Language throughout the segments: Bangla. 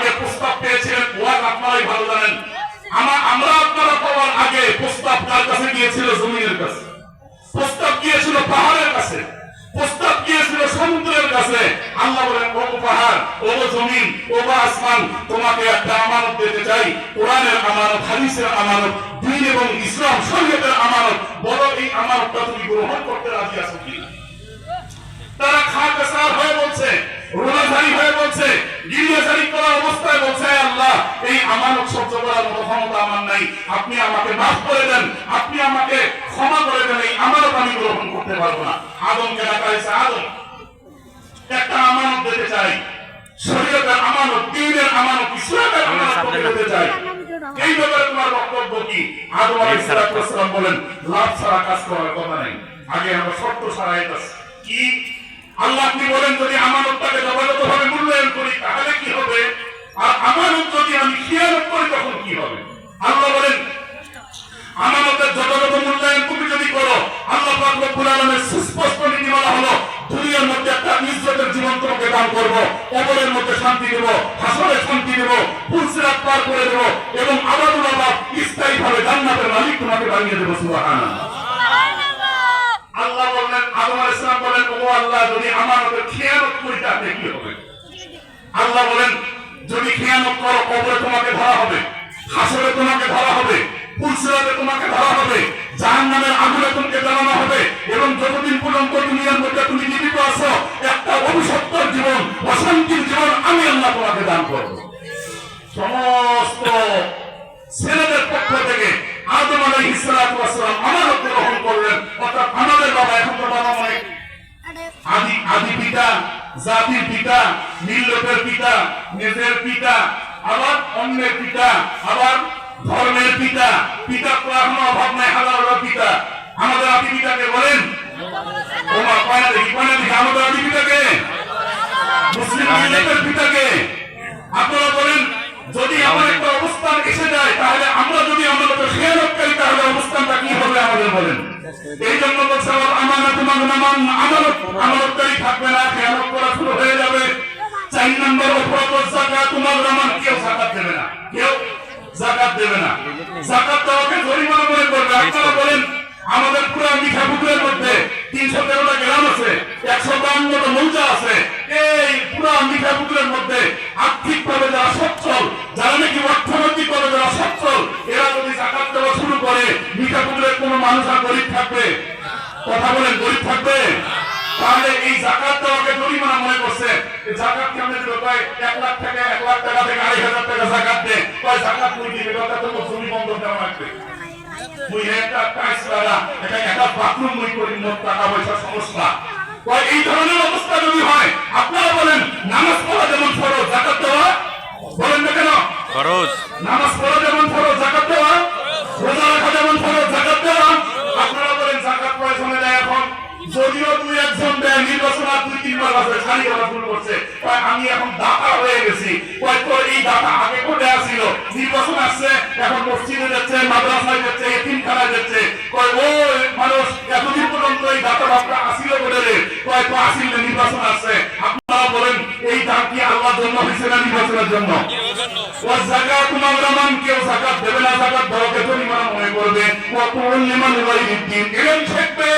আগে প্রস্তাব পেয়েছিলেন, ওয়াজ আপনারাই ভালো জানেন। আমার আমরা আপনারা পাওয়ার আগে প্রস্তাব কার কাছে গিয়েছিল? জমিনের কাছে। প্রস্তাব গিয়েছিল পাহাড়ের কাছে। প্রস্তাব গিয়েছিল সমুদ্রের কাছে। আল্লাহ বলেন, ও পাহাড়, ও জমিন, ও আসমান, তোমাকে একটা আমানত দিতে চাই। কোরআনের আমানত, হাদিসের আমানত, দিন এবং ইসলাম, শরীয়তের আমানত। বলো, এই আমানতটা তুমি গ্রহণ করতে রাজি আছো কিনা? তারা খাকাসার হয়ে বলছে রোনাধারী হয়ে এই আমানত সহ্য করার মতো ক্ষমতা আমার নাই। আপনি আমাকে মাফ করে দেন আপনি আমাকে ক্ষমা করে দেন এই আমানত আমি গ্রহণ করতে পারব না। আদমকে ডাকা হয়েছে আদম। একটা আমানত দিতে চাই। শরীয়তের আমানত দিনের আমানত ইসলামের আমানত দিতে চাই। এই ব্যাপারে তোমার বক্তব্য কি? আদম আলাইহিস সালাম বলেন লাভ ছাড়া কাজ করার কথা নাই। আগে আমরা শর্ত ছাড়াই কি? আল্লাহ আপনি কবরের মধ্যে শান্তি দেব হাসরে শান্তি দেব ফুলসিরাত পার করে দেব এবং আবাদুল আবাদ স্থায়ীভাবে জান্নাতের মালিক তোমাকে বানিয়ে দেব সুবহানাল্লাহ। আল্লাহ বললেন আদম আলাইহিস সালাম বলেন ও আল্লাহ যদি আমানতের খেয়ানত করি তাহলে কি হবে? আল্লাহ বলেন যদি খেয়ানত করো কবরে তোমাকে ধরা হবে হাসরে তোমাকে ধরা হবে পুলসিরাতে তোমাকে ধরা হবে জাহান্নামের আগুনে তোমাকে জ্বালানো হবে এবং যতদিন পর্যন্ত জাতির পিতা নীললোকের পিতা, নিজের পিতা, আবার অন্যের পিতা, আবার ধর্মের পিতা পিতা কোনো অভাব নাই, হাজার পিতা। আমাদের আপনি পিতাকে বলেন আমাদের পুরা মিঠা পুকুরের মধ্যে তিনশো তেরোটা গ্রাম আছে, একশো বাউন্নটা মৌজা আছে। এই পুরা মিঠা পুকুরের মধ্যে আর্থিক ভাবে যারা সচ্ছল, যারা নাকি অর্থনৈতিক ভাবে যারা সচ্ছল, এরা যদি জাকাত দেওয়া শুরু করে মিঠা পুকুরের কোনো মানুষ আর কথা বলেন গরিব থাকবে। তাহলে এই জাকাত দেওয়াকে জরিমানা মনে করছে। জাকাত কেমন দিল কয় এক লাখ টাকা এক লাখ টাকা থেকে আড়াই হাজার টাকা জাকাত দে কয় জাকাত কই দিবে? কথা তো জমি বন্ধ দেওয়া লাগবে। মুই একটা টাইস লাগা। এটা একটা বাথরুম মুই করি মোট টাকা পয়সা সমস্যা। কয় এই ধরনের অবস্থা যদি হয় আপনারা বলেন নামাজ পড়া যেমন ফরজ জাকাত দেওয়া? বলেন না কেন? খরচ নামাজ পড়া যেমন ফরজ জাকাত দেওয়া? আর দুই খালি করা শুরু করছে। কয়, আমি এখন দাতা হয়ে গেছি। কয়, তোর এই দাতা আগে করে আসছিল নির্বাচন আসছে, এখন মসজিদে যাচ্ছে, মাদ্রাসায় যাচ্ছে, এতিমখানায় যাচ্ছে। কয় ও মানুষ, এতদিন পর্যন্ত এই দাতা বাপটা আসিল বলে রে কয়, তো আসিল নির্বাচন আসছে। আপনারা বলেন, এই দাম কি আল্লাহর জন্য হয়েছে না নির্বাচনের জন্য? কেউ জাকাত দেবে না জাকাত ধরকে জরিমানা মনে করবে। কুল লিমান ওয়াইদিন এরকম থাকবে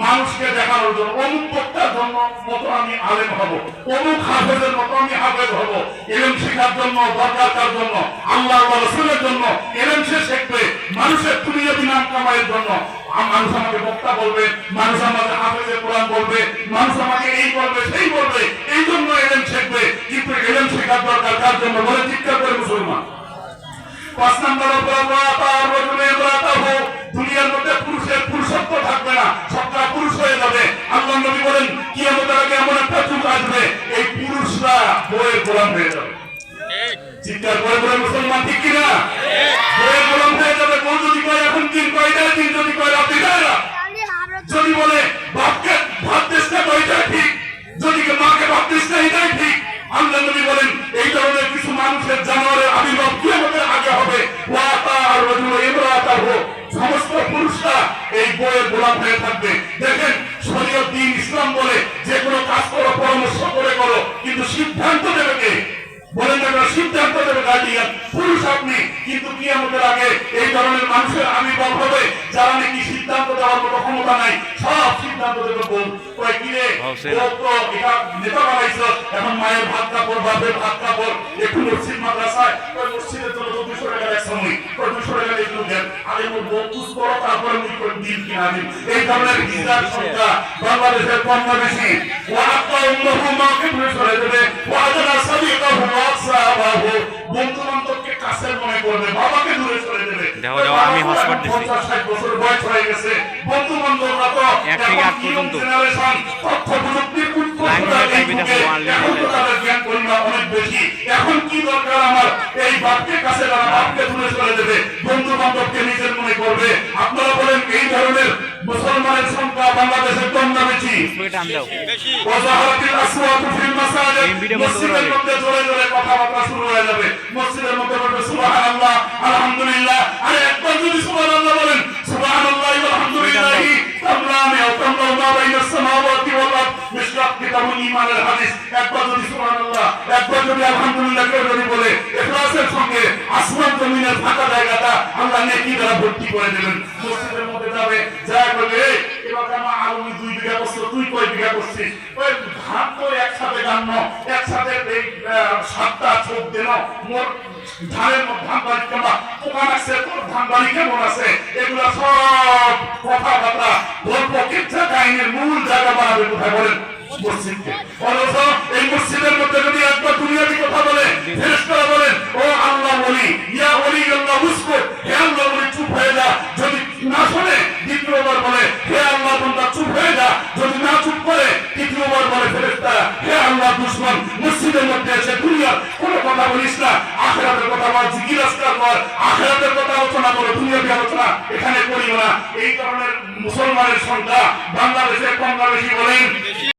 মানুষকে দেখানোর জন্য, অমুক বক্তার জন্য মতো আমি আলেম হব, অমুক হাফেজের মতো আমি হাফেজ হব। এলেম শেখার জন্য, দরকার জন্য? আল্লাহ রসুলের জন্য। এলেম সে শিখবে মানুষের দুনিয়াবি নাম কামাইয়ের জন্য। মানুষ আমাকে বক্তা বলবে, মানুষ আমাকে হাফেজের কোরআন বলবে, মানুষ আমাকে এই বলবে, সেই বলবে, এই জন্য এলেম শিখবে। কিন্তু এলেম শেখার দরকার তার জন্য? বলে চিৎকার করে মুসলমান। পাঁচ নম্বর মধ্যে পুরুষের পুরুষত্ব থাকবে না সবটা পুরুষ হয়ে যাবে। আল্লাহ নবী বলেন কি আমাদের আগে এমন একটা যুগ আসবে এই পুরুষরা বইয়ের গোলাম হয়ে যাবে। চিন্তা করে বলে মুসলমান ঠিক কিনা? গার্ডিয়ান পুরুষ আপনি কিন্তু কি আমাদের আগে এই ধরনের মানুষের আবির্ভাব হবে যারা নাকি সিদ্ধান্ত দেওয়ার মতো ক্ষমতা নাই সব সিদ্ধান্ত দেবে বউ কয় কি রে? হ্যাঁ, তো এটা নেতা বানাইছ এখন মায়ের ভাত কাপড় বাপের ভাত কাপড় একটু মসজিদ মাদ্রাসায় ওই মসজিদের জন্য তো দুশো টাকা এক সময় ওই দুশো টাকা এগুলো দেন। আগে বউ পুষ করো তারপরে মুই করে দিন কিনা দিন। এই ধরনের হিজার সংখ্যা বাংলাদেশের কম বেশি। ও আপনার উন্নত মাকে দূরে সরে দেবে ও সাদিকা ওয়াসাবাহু পঞ্চাশ ষাট বছর বয়স হয়ে গেছে। বন্ধু বান্ধবরা তো? জেনারেশন তথ্য প্রযুক্তির এখন কি দরকার আমার? এই বাপকে কাছে বাপকে চলে দেবে। বন্ধু বান্ধবকে নিজের মনে করবে। আপনারা বলেন এই ধরনের মুসলমানের সংখ্যা বাংলাদেশের কম না বেশি। মসজিদের মধ্যে জোরে জোরে কথাবার্তা শুরু হয়ে যাবে। মসজিদের মধ্যে বলবে সুবহানাল্লাহ আলহামদুলিল্লাহ। আরে একবার যদি সুবহানাল্লাহ বলেন সুবহানাল্লাহ আলহামদুলিল্লাহ তামলামে ও তামলাউ মা বাইনাস সামাওয়াতি ওয়াল আরদ। মিশকাত কিতাবুল ঈমানের হাদিস। একবার যদি সুবহানাল্লাহ একবার যদি আলহামদুলিল্লাহ কেউ যদি বলে ইখলাসের সঙ্গে আসমান জমিনের ফাঁকা জায়গাটা আল্লাহ নেকি দ্বারা ভর্তি করে দেবেন মসজিদের মধ্যে যাবে যা করছিস ওই ধান তো একসাথে একসাথে এই সাতটা চোখ দিল। মোর ধানের ধান বাড়ি কেমন পোকা আছে তোর ধান বাড়ি কেমন আছে, এগুলো সব কথাবার্তা, গল্প, কিচ্ছা কাহিনীর মূল জায়গা বানাবে কোথায় বলেন? মসজিদকে। আল্লাহ দুশমন মসজিদের মধ্যে এসে দুনিয়ার কোনো কথা বলিস না। আখেরাতের কথা বল জিজ্ঞাসা কর আখেরাতের কথা আলোচনা করো, দুনিয়াবি আলোচনা এখানে করিও না। এই ধরনের মুসলমানের সংখ্যা বাংলাদেশের কম বেশি বলেন।